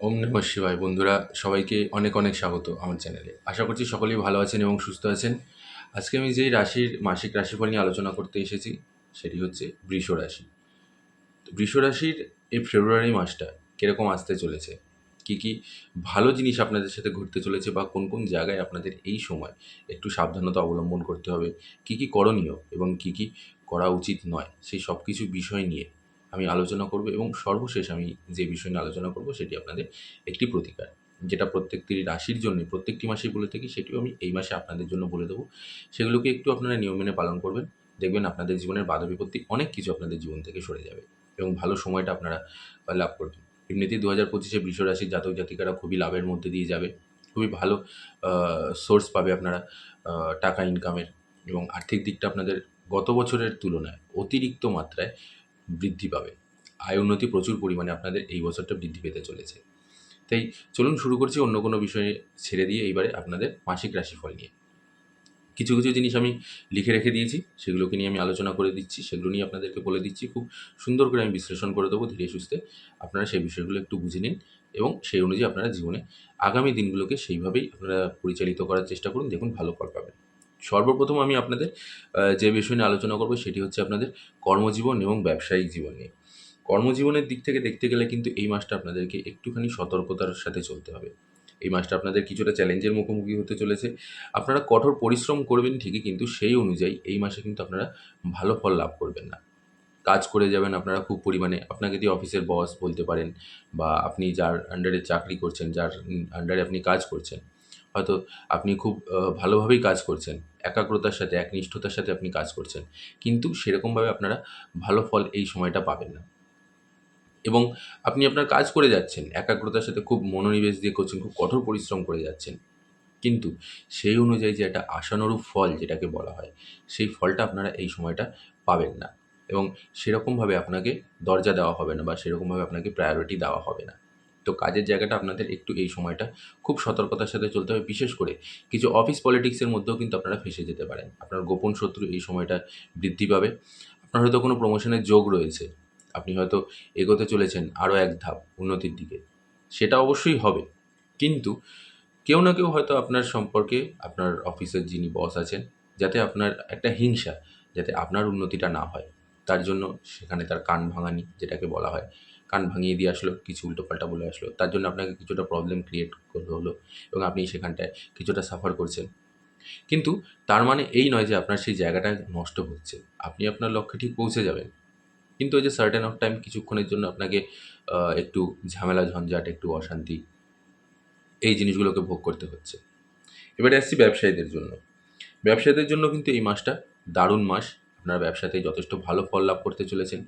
ওম নমঃ শিবায়। বন্ধুরা, সবাইকে অনেক অনেক স্বাগত আমার চ্যানেলে। আশা করছি সকলেই ভালো আছেন এবং সুস্থ আছেন। আজকে আমি যেই রাশির মাসিক রাশিফল নিয়ে আলোচনা করতে এসেছি, সেটি হচ্ছে বৃষ রাশি। বৃষ রাশির এই ফেব্রুয়ারি মাসটা কীরকম আসতে চলেছে? কি কি ভালো জিনিস আপনাদের সাথে ঘটতে চলেছে বা কোন কোন জায়গায় আপনাদের এই সময় একটু সাবধানতা অবলম্বন করতে হবে? কি কি করণীয় এবং কি কি করা উচিত নয়? সেই সব কিছু বিষয় নিয়ে আমি আলোচনা করব এবং সর্বশেষ আমি যে বিষয় নিয়ে আলোচনা করব সেটি আপনাদের একটি প্রতিকার। যেটা প্রত্যেকটি রাশির জন্য, প্রত্যেকটি মাসেই বলে থাকি সেটিও আমি এই মাসে আপনাদের জন্য বলে দেবো। সেগুলোকে একটু আপনারা নিয়ম মেনে পালন করবেন। দেখবেন আপনাদের জীবনের বাধা বিপত্তি অনেক কিছু আপনাদের জীবন থেকে সরে যাবে এবং ভালো সময়টা আপনারা লাভ করবেন। এমনিতেই দু হাজার পঁচিশে বৃষ রাশির জাতক জাতিকারা খুবই লাভের মধ্যে দিয়ে যাবে। খুবই ভালো সোর্স পাবে আপনারা টাকা ইনকামের এবং আর্থিক দিকটা আপনাদের গত বছরের তুলনায় অতিরিক্ত মাত্রায় বৃদ্ধি পাবে। আয় উন্নতি প্রচুর পরিমাণে আপনাদের এই বছরটা বৃদ্ধি পেতে চলেছে। তাই চলুন শুরু করছি অন্য কোনো বিষয়ে ছেড়ে দিয়ে এইবারে আপনাদের মাসিক রাশিফল নিয়ে। কিছু কিছু জিনিস আমি লিখে রেখে দিয়েছি, সেগুলোকে নিয়ে আমি আলোচনা করে দিচ্ছি, সেগুলো নিয়ে আপনাদেরকে বলে দিচ্ছি, খুব সুন্দর করে আমি বিশ্লেষণ করে দেবো ধীরে সুস্থে। আপনারা সেই বিষয়গুলো একটু বুঝে নিন এবং সেই অনুযায়ী আপনারা জীবনে আগামী দিনগুলোকে সেইভাবেই আপনারা পরিচালিত করার চেষ্টা করুন, দেখুন ভালো ফল পাবেন। সর্বপ্রথম আমি আপনাদের যে বিষয় নিয়ে আলোচনা করব সেটি হচ্ছে আপনাদের কর্মজীবন এবং ব্যবসায়িক জীবন নিয়ে। কর্মজীবনের দিক থেকে দেখতে গেলে কিন্তু এই মাসটা আপনাদেরকে একটুখানি সতর্কতার সাথে চলতে হবে। এই মাসটা আপনাদের কিছুটা চ্যালেঞ্জের মুখোমুখি হতে চলেছে। আপনারা কঠোর পরিশ্রম করবেন ঠিকই, কিন্তু সেই অনুযায়ী এই মাসে কিন্তু আপনারা ভালো ফল লাভ করবেন না। কাজ করে যাবেন, আপনারা খুব পরিমাণে, আপনাকে দিয়ে অফিসের বস বলতে পারেন বা আপনি যার আন্ডারে চাকরি করছেন, যার আন্ডারে আপনি কাজ করছেন। হয়তো আপনি খুব ভালোভাবেই কাজ করছেন। একাগ্রতার সাথে, একনিষ্ঠতার সাথে আপনি কাজ করছেন। কিন্তু সেরকমভাবে আপনারা ভালো ফল এই সময়টা পাবেন না। এবং আপনি আপনার কাজ করে যাচ্ছেন, একাগ্রতার সাথে খুব মনোনিবেশ দিয়ে করছেন, খুব কঠোর পরিশ্রম করে যাচ্ছেন। কিন্তু সেই অনুযায়ী যে একটা আশানুরূপ ফল যেটাকে বলা হয়, সেই ফলটা আপনারা এই সময়টা পাবেন না। এবং সেরকমভাবে আপনাকে দরজা দেওয়া হবে না বা সেরকমভাবে আপনাকে প্রায়োরিটি দেওয়া হবে না। তো কাজের জায়গাটা আপনাদের একটু এই সময়টা খুব সতর্কতার সাথে চলতে হবে। বিশেষ করে কিছু অফিস পলিটিক্সের মধ্যেও কিন্তু আপনারা ফেসে যেতে পারেন। আপনার গোপন শত্রু এই সময়টা বৃদ্ধি পাবে। আপনার হয়তো কোনো প্রমোশনের যোগ রয়েছে। আপনি হয়তো এগোতে চলেছেন আরও এক ধাপ উন্নতির দিকে। সেটা অবশ্যই হবে। কিন্তু কেউ না কেউ হয়তো আপনার সম্পর্কে আপনার অফিসের যিনি বস আছেন, যাতে আপনার একটা হিংসা, যাতে আপনার উন্নতিটা না হয়। তার জন্য সেখানে তার কান ভাঙানি, যেটাকে বলা হয় কান ভাঙিয়ে দিয়ে আসলো, কিছু উল্টোপাল্টা বলে আসলো। তার জন্য আপনাকে কিছুটা প্রবলেম ক্রিয়েট করতে হলো এবং আপনি সেখানটায় কিছুটা সাফার করছেন। কিন্তু তার মানে এই নয় যে আপনার সেই জায়গাটা নষ্ট হচ্ছে। আপনি আপনার লক্ষ্যে ঠিক পৌঁছে যাবেন। কিন্তু ওই যে সার্টেন অফ টাইম কিছুক্ষণের জন্য আপনাকে একটু ঝামেলা, ঝঞ্ঝাট, একটু অশান্তি এই জিনিসগুলোকে ভোগ করতে হচ্ছে। এবারে আসছি ব্যবসায়ীদের জন্য। ব্যবসায়ীদের জন্য কিন্তু এই মাসটা দারুণ মাস। আপনারা ব্যবসাতে যথেষ্ট ভালো ফল লাভ করতে চলেছেন।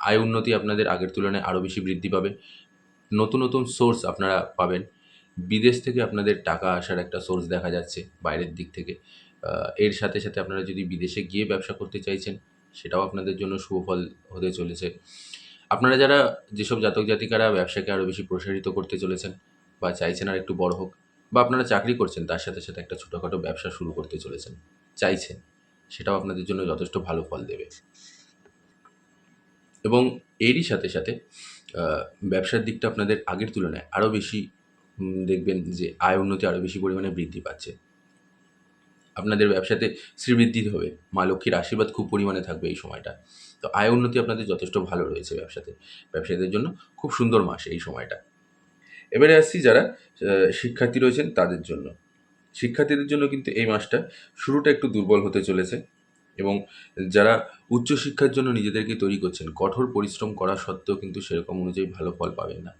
আয় উন্নতি আপনাদের আগের তুলনায় আরও বেশি বৃদ্ধি পাবে। নতুন নতুন সোর্স আপনারা পাবেন। বিদেশ থেকে আপনাদের টাকা আসার একটা সোর্স দেখা যাচ্ছে বাইরের দিক থেকে। এর সাথে সাথে আপনারা যদি বিদেশে গিয়ে ব্যবসা করতে চাইছেন, সেটাও আপনাদের জন্য শুভফল হতে চলেছে। আপনারা যারা যেসব জাতক জাতিকারা ব্যবসাকে আরও বেশি প্রসারিত করতে চলেছেন বা চাইছেন আর একটু বড় হোক, বা আপনারা চাকরি করছেন, তার সাথে সাথে একটা ছোটোখাটো ব্যবসা শুরু করতে চলেছেন, চাইছেন, সেটাও আপনাদের জন্য যথেষ্ট ভালো ফল দেবে। এবং এরই সাথে সাথে ব্যবসার দিকটা আপনাদের আগের তুলনায় আরও বেশি দেখবেন যে আয় উন্নতি আরও বেশি পরিমাণে বৃদ্ধি পাচ্ছে। আপনাদের ব্যবসাতে শ্রীবৃদ্ধি হবে, মা লক্ষ্মীর আশীর্বাদ খুব পরিমাণে থাকবে এই সময়টা। তো আয় উন্নতি আপনাদের যথেষ্ট ভালো রয়েছে ব্যবসাতে, ব্যবসায়ীদের জন্য খুব সুন্দর মাস এই সময়টা। এবারে আসছি যারা শিক্ষার্থী রয়েছেন তাদের জন্য। শিক্ষার্থীদের জন্য কিন্তু এই মাসটা শুরুটা একটু দুর্বল হতে চলেছে। এবং যারা উচ্চশিক্ষার জন্য নিজেদেরকে তৈরি করছেন, কঠোর পরিশ্রম করা সত্ত্বেও কিন্তু সেরকম অনুযায়ী ভালো ফল পাবেন না।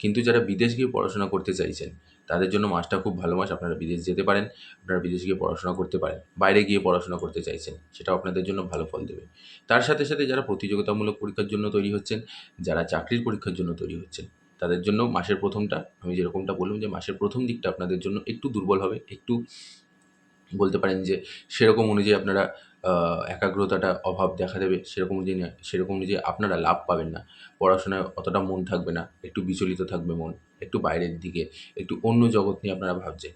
কিন্তু যারা বিদেশ গিয়ে পড়াশোনা করতে চাইছেন, তাদের জন্য মাসটা খুব ভালো মাস আপনারা বিদেশ যেতে পারেন, আপনারা বিদেশ গিয়ে পড়াশোনা করতে পারেন, বাইরে গিয়ে পড়াশোনা করতে চাইছেন, সেটাও আপনাদের জন্য ভালো ফল দেবে। তার সাথে সাথে যারা প্রতিযোগিতামূলক পরীক্ষার জন্য তৈরি হচ্ছেন, যারা চাকরির পরীক্ষার জন্য তৈরি হচ্ছেন, তাদের জন্য মাসের প্রথমটা, আমি যেরকমটা বললাম যে মাসের প্রথম দিকটা আপনাদের জন্য একটু দুর্বল হবে, একটু বলতে পারেন যে সেরকম অনুযায়ী আপনারা একাগ্রতাটা অভাব দেখা দেবে, সেরকম দিনে সেরকম যে আপনারা লাভ পাবেন না। পড়াশোনায় অতটা মন থাকবে না, একটু বিচলিত থাকবে মন, একটু বাইরের দিকে, একটু অন্য জগৎ নিয়ে আপনারা ভাবছেন।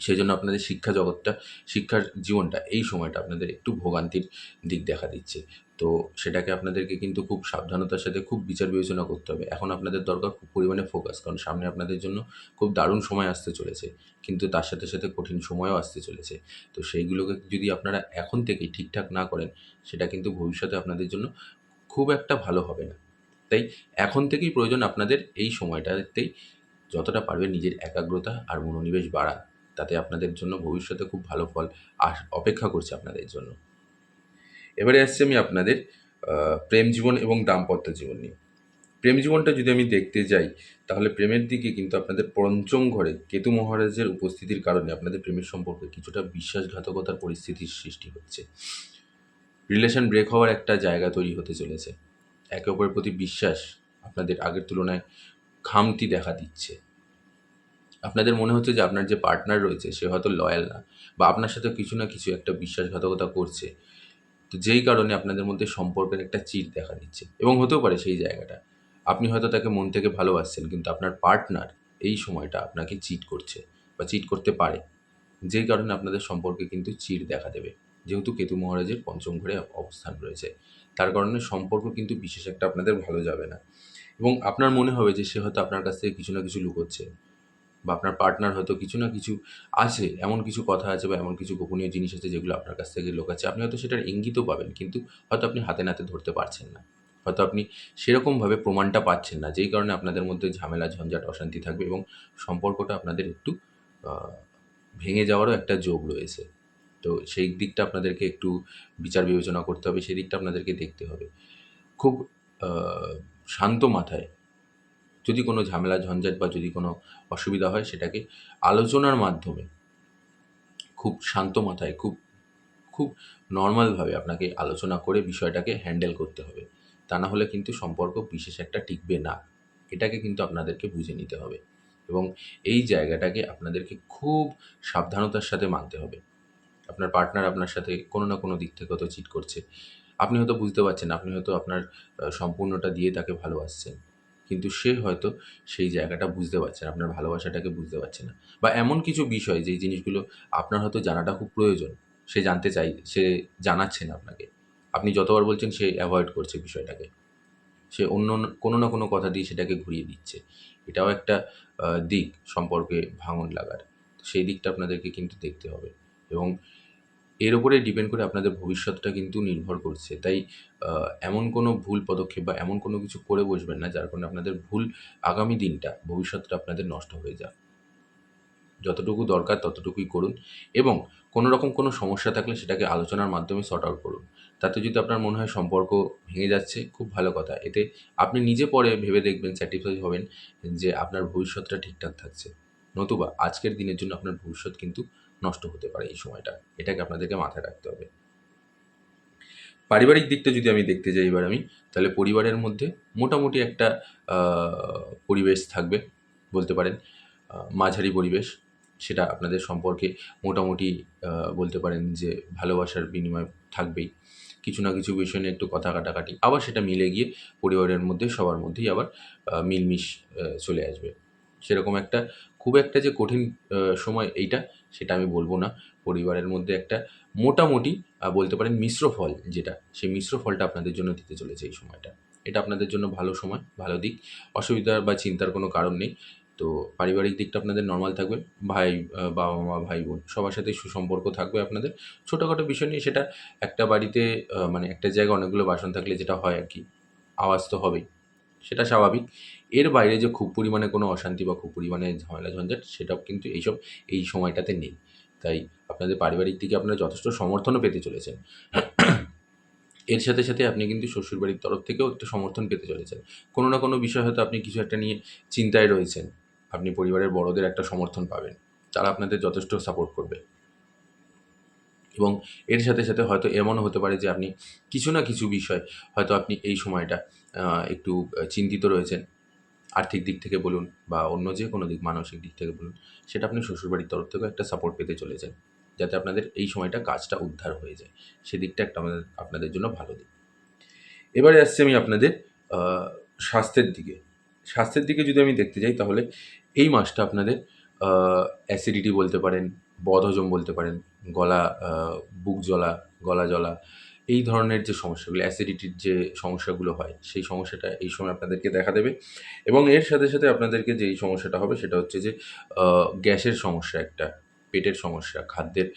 সেই জন্য আপনাদের শিক্ষা জগৎটা, শিক্ষার জীবনটা এই সময়টা আপনাদের একটু ভোগান্তির দিক দেখা দিচ্ছে। তো সেটাকে আপনাদেরকে কিন্তু খুব সাবধানতার সাথে খুব বিচার বিবেচনা করতে হবে। এখন আপনাদের দরকার খুব পরিমাণে ফোকাস কারণ সামনে আপনাদের জন্য খুব দারুণ সময় আসতে চলেছে। কিন্তু তার সাথে সাথে কঠিন সময়ও আসতে চলেছে। তো সেইগুলোকে যদি আপনারা এখন থেকেই ঠিকঠাক না করেন, সেটা কিন্তু ভবিষ্যতে আপনাদের জন্য খুব একটা ভালো হবে না। তাই এখন থেকেই প্রয়োজন আপনাদের এই সময়টাতেই যতটা পারবে নিজের একাগ্রতা আর মনোনিবেশ বাড়ান। তাতে আপনাদের জন্য ভবিষ্যতে খুব ভালো ফল আস অপেক্ষা করছে আপনাদের জন্য। এবারে আসছি আমি আপনাদের প্রেম জীবন এবং দাম্পত্য জীবন নিয়ে। প্রেম জীবনটা যদি আমি দেখতে যাই, তাহলে প্রেমের দিকে কিন্তু আপনাদের পঞ্চম ঘরে কেতু মহারাজের উপস্থিতির কারণে আপনাদের প্রেমের সম্পর্কে কিছুটা বিশ্বাসঘাতকতার পরিস্থিতির সৃষ্টি হচ্ছে। রিলেশন ব্রেক হওয়ার একটা জায়গা তৈরি হতে চলেছে। একে অপরের প্রতি বিশ্বাস আপনাদের আগের তুলনায় খামতি দেখা দিচ্ছে। আপনাদের মনে হচ্ছে যে আপনার যে পার্টনার রয়েছে, সে হয়তো লয়াল না বা আপনার সাথে কিছু না কিছু একটা বিশ্বাসঘাতকতা করছে, তো যেই কারণে আপনাদের মধ্যে সম্পর্কের একটা চির দেখা দিচ্ছে এবং হতেও পারে সেই জায়গাটা। আপনি হয়তো তাকে মন থেকে ভালোবাসছেন, কিন্তু আপনার পার্টনার এই সময়টা আপনাকে চিট করছে বা চিট করতে পারে। যেই কারণে আপনাদের সম্পর্কে কিন্তু চির দেখা দেবে। যেহেতু কেতু মহারাজের পঞ্চম ঘরে অবস্থান রয়েছে, তার কারণে সম্পর্ক কিন্তু বিশেষ একটা আপনাদের ভালো যাবে না। এবং আপনার মনে হবে যে সে হয়তো আপনার কাছ থেকে কিছু না কিছু লুকোচ্ছে। বা আপনার পার্টনার হয়তো কিছু না কিছু আছে, এমন কিছু কথা আছে বা এমন কিছু গোপনীয় জিনিস আছে যেগুলো আপনার কাছ থেকে লোকাচ্ছে আপনি হয়তো সেটার ইঙ্গিতও পাবেন কিন্তু হয়তো আপনি হাতে নাতে ধরতে পারছেন না। হয়তো আপনি সেরকমভাবে প্রমাণটা পাচ্ছেন না, যেই কারণে আপনাদের মধ্যে ঝামেলা, ঝঞ্ঝাট, অশান্তি থাকবে এবং সম্পর্কটা আপনাদের একটু ভেঙে যাওয়ারও একটা যোগ রয়েছে। তো সেই দিকটা আপনাদেরকে একটু বিচার বিবেচনা করতে হবে, সেই দিকটা আপনাদেরকে দেখতে হবে। খুব শান্ত মাথায় যদি কোনো ঝামেলা, ঝঞ্ঝাট বা যদি কোনো অসুবিধা হয় সেটাকে আলোচনার মাধ্যমে খুব শান্ত মাথায়, খুব খুব নর্মালভাবে আপনাকে আলোচনা করে বিষয়টাকে হ্যান্ডেল করতে হবে। তা না হলে কিন্তু সম্পর্ক বিশেষ একটা টিকবে না। এটাকে কিন্তু আপনাদেরকে বুঝে নিতে হবে এবং এই জায়গাটাকে আপনাদেরকে খুব সাবধানতার সাথে মানতে হবে। আপনার পার্টনার আপনার সাথে কোনো না কোনো দিক থেকে হয়তো চিট করছে। আপনি হয়তো বুঝতে পারছেন, আপনি হয়তো আপনার সম্পূর্ণটা দিয়ে তাকে ভালোবাসছেন। কিন্তু সে হয়তো সেই জায়গাটা বুঝতে পারছে না, আপনার ভালোবাসাটাকে বুঝতে পারছে না। বা এমন কিছু বিষয় যেই জিনিসগুলো আপনার হয়তো জানাটা খুব প্রয়োজন, সে জানতে চাই, সে জানাচ্ছে না আপনাকে। আপনি যতবার বলছেন সে অ্যাভয়েড করছে বিষয়টাকে। সে অন্য কোনো না কোনো কথা দিয়ে সেটাকে ঘুরিয়ে দিচ্ছে। এটাও একটা দিক সম্পর্কে ভাঙন লাগার। সেই দিকটা আপনাদেরকে কিন্তু দেখতে হবে। এবং এর উপরে ডিপেন্ড করে আপনাদের ভবিষ্যৎটা কিন্তু নির্ভর করছে। তাই এমন কোনো ভুল পদক্ষেপ বা এমন কোনো কিছু করে বসবেন না, যার কারণে আপনাদের ভুল আগামী দিনটা, ভবিষ্যৎটা আপনাদের নষ্ট হয়ে যাক যতটুকু দরকার ততটুকুই করুন এবং কোনো রকম কোনো সমস্যা থাকলে সেটাকে আলোচনার মাধ্যমে সর্ট আউট করুন। তাতে যদি আপনার মনে হয় সম্পর্ক ভেঙে যাচ্ছে, খুব ভালো কথা। এতে আপনি নিজে পরে ভেবে দেখবেন স্যাটিসফাই হবেন যে আপনার ভবিষ্যৎটা ঠিকঠাক থাকছে। নতুবা আজকের দিনের জন্য আপনার ভবিষ্যৎ কিন্তু নষ্ট হতে পারে এই সময়টা। এটাকে আপনাদেরকে মাথায় রাখতে হবে। পারিবারিক দিকটা যদি আমি দেখতে যাই এবার আমি, তাহলে পরিবারের মধ্যে মোটামুটি একটা পরিবেশ থাকবে বলতে পারেন। মাঝারি পরিবেশ, সেটা আপনাদের সম্পর্কে মোটামুটি বলতে পারেন যে ভালোবাসার বিনিময় থাকবেই। কিছু না কিছু বিষয় নিয়ে একটু কথা কাটাকাটি, আবার সেটা মিলে গিয়ে পরিবারের মধ্যে, সবার মধ্যেই আবার মিলমিশ চলে আসবে। সেরকম একটা খুব একটা যে কঠিন সময় এইটা, সেটা আমি বলব না। পরিবারের মধ্যে একটা মোটামুটি বলতে পারেন মিশ্র ফল যেটা, সেই মিশ্র ফলটা আপনাদের জন্য দিতে চলেছে এই সময়টা। এটা আপনাদের জন্য ভালো সময়, ভালো দিক। অসুবিধার বা চিন্তার কোনো কারণ নেই। তো পারিবারিক দিকটা আপনাদের নর্মাল থাকবে। ভাই বাবা মা, ভাই বোন, সবার সাথে সুসম্পর্ক থাকবে আপনাদের। ছোটোখাটো বিষয় নিয়ে সেটা একটা বাড়িতে মানে একটা জায়গায় অনেকগুলো বাসন থাকলে যেটা হয় আর কি, আওয়াজ তো হবেই। সেটা স্বাভাবিক। এর বাইরে যে খুব পরিমাণে কোনো অশান্তি বা খুব পরিমাণে ঝামেলা ঝঞ্ঝাট, সেটাও কিন্তু এইসব, এই সময়টাতে নেই। তাই আপনাদের পারিবারিক দিকে আপনারা যথেষ্ট সমর্থনও পেতে চলেছেন। এর সাথে সাথে আপনি কিন্তু শ্বশুরবাড়ির তরফ থেকেও একটা সমর্থন পেতে চলেছেন। কোনো না কোনো বিষয় হয়তো আপনি কিছু একটা নিয়ে চিন্তায় রয়েছেন। আপনি পরিবারের বড়দের একটা সমর্থন পাবেন। তারা আপনাদের যথেষ্ট সাপোর্ট করবে। এবং এর সাথে সাথে হয়তো এমনও হতে পারে যে আপনি কিছু না কিছু বিষয় হয়তো আপনি এই সময়টা একটু চিন্তিত রয়েছেন। আর্থিক দিক থেকে বলুন বা অন্য যে কোনো দিক, মানসিক দিক থেকে বলুন, সেটা আপনি শ্বশুরবাড়ির তরফ থেকেও একটা সাপোর্ট পেতে চলেছেন যাতে আপনাদের এই সময়টা কাজটা উদ্ধার হয়ে যায়। সেদিকটা একটা আমাদের, আপনাদের জন্য ভালো দিক। এবারে আসছি আমি আপনাদের স্বাস্থ্যের দিকে। স্বাস্থ্যের দিকে যদি আমি দেখতে যাই, তাহলে এই মাসটা আপনাদের অ্যাসিডিটি বলতে পারেন, বদহজম বলতে পারেন, গলা বুক জ্বলা, গলা জ্বলা এই ধরনের যে সমস্যাগুলো অ্যাসিডিটির যে সমস্যাগুলো হয়, সেই সমস্যাটা এই সময় আপনাদেরকে দেখা দেবে। এবং এর সাথে সাথে আপনাদেরকে যেই সমস্যাটা হবে, সেটা হচ্ছে যে গ্যাসের সমস্যা একটা, পেটের সমস্যা, খাদ্যের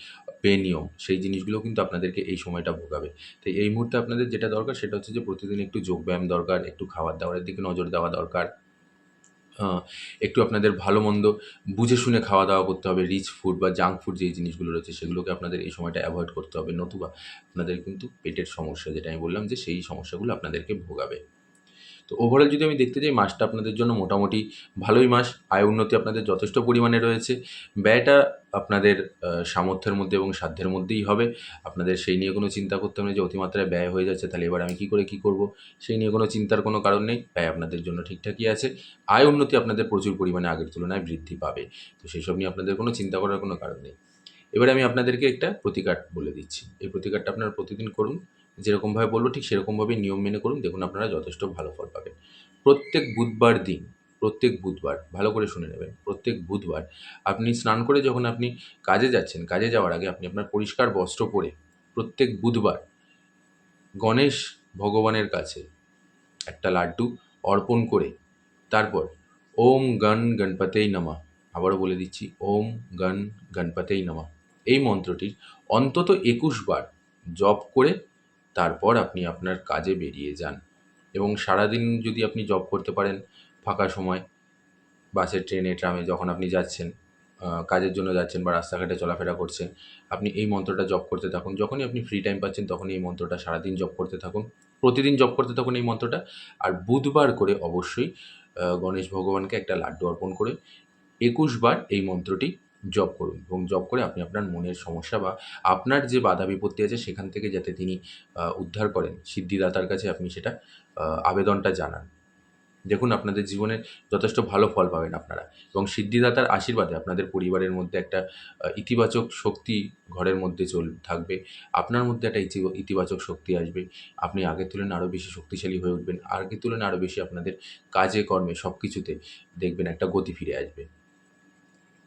পেনিয়ম সেই জিনিসগুলো কিন্তু আপনাদেরকে এই সময়টা ভোগাবে। তো এই মুহূর্তে আপনাদের যেটা দরকার, সেটা হচ্ছে যে প্রতিদিন একটু যোগব্যায়াম দরকার, একটু খাবার দাবারের দিকে নজর দেওয়া দরকার একটু আপনাদের ভালো মন্দ বুঝে শুনে খাওয়া দাওয়া করতে হবে রিচ ফুড বা জাঙ্ক ফুড যে জিনিসগুলো রয়েছে সেগুলোকে আপনাদের এই সময়টা অ্যাভয়েড করতে হবে। নতুবা আপনাদের কিন্তু পেটের সমস্যা, যেটা আমি বললাম যে সেই সমস্যাগুলো আপনাদেরকে ভোগাবে। তো ওভারঅল যদি আমি দেখতে যাই মাসটা আপনাদের জন্য মোটামুটি ভালোই মাস আয় উন্নতি আপনাদের যথেষ্ট পরিমাণে রয়েছে। ব্যয়টা আপনাদের সামর্থ্যের মধ্যে এবং সাধ্যের মধ্যেই হবে। আপনাদের সেই নিয়ে কোনো চিন্তা করতে হবে যে অতিমাত্রায় ব্যয় হয়ে যাচ্ছে, তাহলে এবার আমি কী করে কী করব? সেই নিয়ে কোনো চিন্তার কোনো কারণ নেই। ব্যয় আপনাদের জন্য ঠিকঠাকই আছে। আয় উন্নতি আপনাদের প্রচুর পরিমাণে আগের তুলনায় বৃদ্ধি পাবে। তো সেই সব নিয়ে আপনাদের কোনো চিন্তা করার কোনো কারণ নেই। এবারে আমি আপনাদেরকে একটা প্রতিকার বলে দিচ্ছি। এই প্রতিকারটা আপনারা প্রতিদিন করুন। যেরকমভাবে বলব, ঠিক সেরকমভাবে নিয়ম মেনে করুন। দেখুন, আপনারা যথেষ্ট ভালো ফল পাবেন। প্রত্যেক বুধবার দিন, প্রত্যেক বুধবার, ভালো করে শুনে নেবেন, প্রত্যেক বুধবার আপনি স্নান করে যখন আপনি কাজে যাচ্ছেন, কাজে যাওয়ার আগে আপনি আপনার পরিষ্কার বস্ত্র পরে প্রত্যেক বুধবার গণেশ ভগবানের কাছে একটা লাড্ডু অর্পণ করে তারপর ওম গণ গণপতেই নমা, আবারও বলে দিচ্ছি, ওম গণ গণপতেই নমা। এই মন্ত্রটির অন্তত একুশ বার জপ করে তারপর আপনি আপনার কাজে বেরিয়ে যান। এবং সারাদিন যদি আপনি জব করতে পারেন ফাঁকা সময় বাসে ট্রেনে ট্রামে যখন আপনি যাচ্ছেন কাজের জন্য যাচ্ছেন বা রাস্তাঘাটে চলাফেরা করছেন, আপনি এই মন্ত্রটা জপ করতে থাকুন। যখনই আপনি ফ্রি টাইম পাচ্ছেন, তখনই এই মন্ত্রটা সারাদিন জপ করতে থাকুন। প্রতিদিন জপ করতে থাকুন এই মন্ত্রটা। আর বুধবার করে অবশ্যই গণেশ ভগবানকে একটা লাড্ডু অর্পণ করে একুশ বার এই মন্ত্রটি জপ করুন এবং জব করে আপনি আপনার মনের সমস্যা বা আপনার যে বাধা বিপত্তি আছে সেখান থেকে যাতে তিনি উদ্ধার করেন। সিদ্ধিদাতার কাছে আপনি সেটা আবেদনটা জানান। দেখুন, আপনাদের জীবনে যথেষ্ট ভালো ফল পাবেন আপনারা এবং সিদ্ধিদাতার আশীর্বাদে আপনাদের পরিবারের মধ্যে একটা ইতিবাচক শক্তি ঘরের মধ্যে চল, থাকবে। আপনার মধ্যে একটা ইতিবাচক শক্তি আসবে। আপনি আগের তুলনায় আরও বেশি শক্তিশালী হয়ে উঠবেন। আগের তুলনায় আরও বেশি আপনাদের কাজে, কর্মে সব কিছুতে দেখবেন একটা গতি ফিরে আসবে।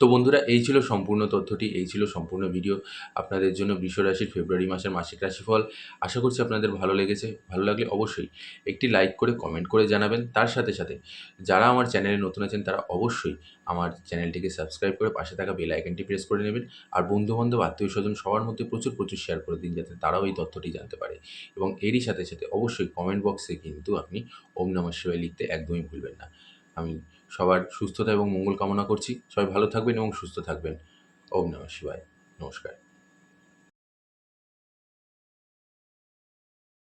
তো বন্ধুরা, এই ছিল সম্পূর্ণ তথ্যটি, এই ছিল সম্পূর্ণ ভিডিও। আপনাদের জন্য বৃষ রাশির ফেব্রুয়ারি মাসের মাসিক রাশিফল। আশা করছি আপনাদের ভালো লেগেছে। ভালো লাগলে অবশ্যই একটি লাইক করে, কমেন্ট করে জানাবেন। তার সাথে সাথে যারা আমার চ্যানেলে নতুন আছেন, তারা অবশ্যই আমার চ্যানেলটিকে সাবস্ক্রাইব করে পাশে থাকা বেল আইকনটি প্রেস করে নেবেন। আর বন্ধুবান্ধব আত্মীয় স্বজন সবার মধ্যে প্রচুর প্রচুর শেয়ার করে দিন, যাতে তারাও এই তথ্যটি জানতে পারে। এবং এরই সাথে সাথে অবশ্যই কমেন্ট বক্সে কিন্তু আপনি ওম নমঃ শিবায় লিখতে একদমই ভুলবেন না। আমি সবার সুস্থতা এবং মঙ্গল কামনা করছি। সবাই ভালো থাকবেন এবং সুস্থ থাকবেন। ওম নমঃ শিবায়। নমস্কার।